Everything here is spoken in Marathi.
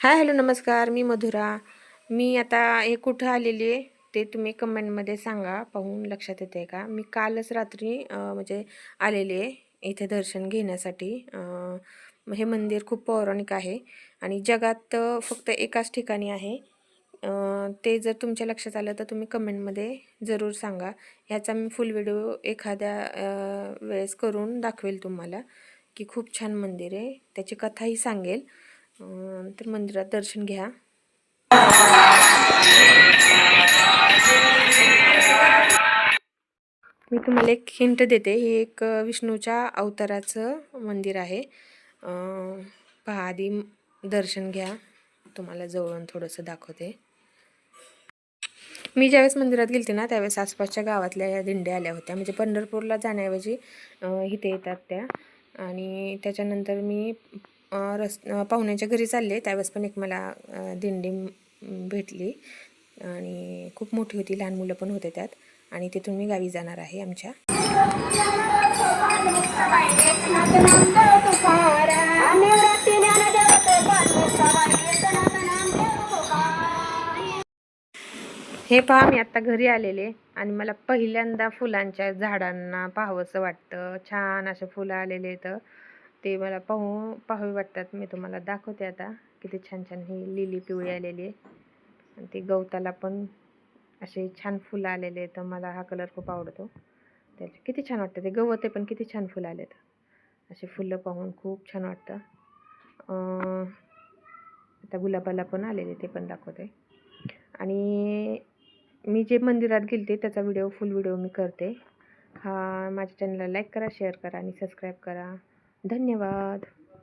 हाय हॅलो नमस्कार. मी मधुरा. मी आता हे कुठं आलेली आहे ते तुम्ही कमेंटमध्ये सांगा पाहून लक्षात येते का? मी कालच रात्री म्हणजे आलेली आहे इथे दर्शन घेण्यासाठी. हे मंदिर खूप पौराणिक आहे आणि जगात फक्त एकाच ठिकाणी आहे. ते जर तुमच्या लक्षात आलं तर तुम्ही कमेंटमध्ये जरूर सांगा. ह्याचा मी फुल व्हिडिओ एखाद्या वेळेस करून दाखवेल तुम्हाला की खूप छान मंदिर आहे. त्याची कथाही सांगेल. तर मंदिरात दर्शन घ्या. मी तुम्हाला एक हिंट देते. हे एक विष्णूच्या अवताराचं मंदिर आहे. पहा आधी दर्शन घ्या. तुम्हाला जवळून थोडंसं दाखवते. मी ज्यावेळेस मंदिरात गेलते ना त्यावेळेस आसपासच्या गावातल्या या दिंड्या आल्या होत्या. म्हणजे पंढरपूरला जाण्याऐवजी इथे येतात त्या. आणि त्याच्यानंतर मी रस पाहुण्याच्या घरी चालले. त्यावेळेस पण एक मला दिंडी भेटली. आणि खूप मोठी होती. लहान मुलं पण होते त्यात. आणि तिथून मी गावी जाणार आहे आमच्या. हे पहा मी आत्ता घरी आलेले. आणि मला पहिल्यांदा फुलांच्या झाडांना पाहावंसं वाटतं. छान असे फुलं आलेले तर ते मला पाहू पाहावे वाटतात. मी तुम्हाला दाखवते आता किती छान छान ही लिली पिवळी आलेली आहे. आणि ते गवताला पण असे छान फुलं आलेले तर मला हा कलर खूप आवडतो. त्याचे किती छान वाटतं. ते गवत आहे पण किती छान फुलं आलेत. असे फुलं पाहून खूप छान वाटतं. आता गुलाबाला पण आलेले ते पण दाखवते. आणि मी जे मंदिरात गेलते त्याचा व्हिडिओ फुल व्हिडिओ मी करते. हा माझ्या चॅनलला लाईक करा शेअर करा आणि सबस्क्राईब करा. धन्यवाद.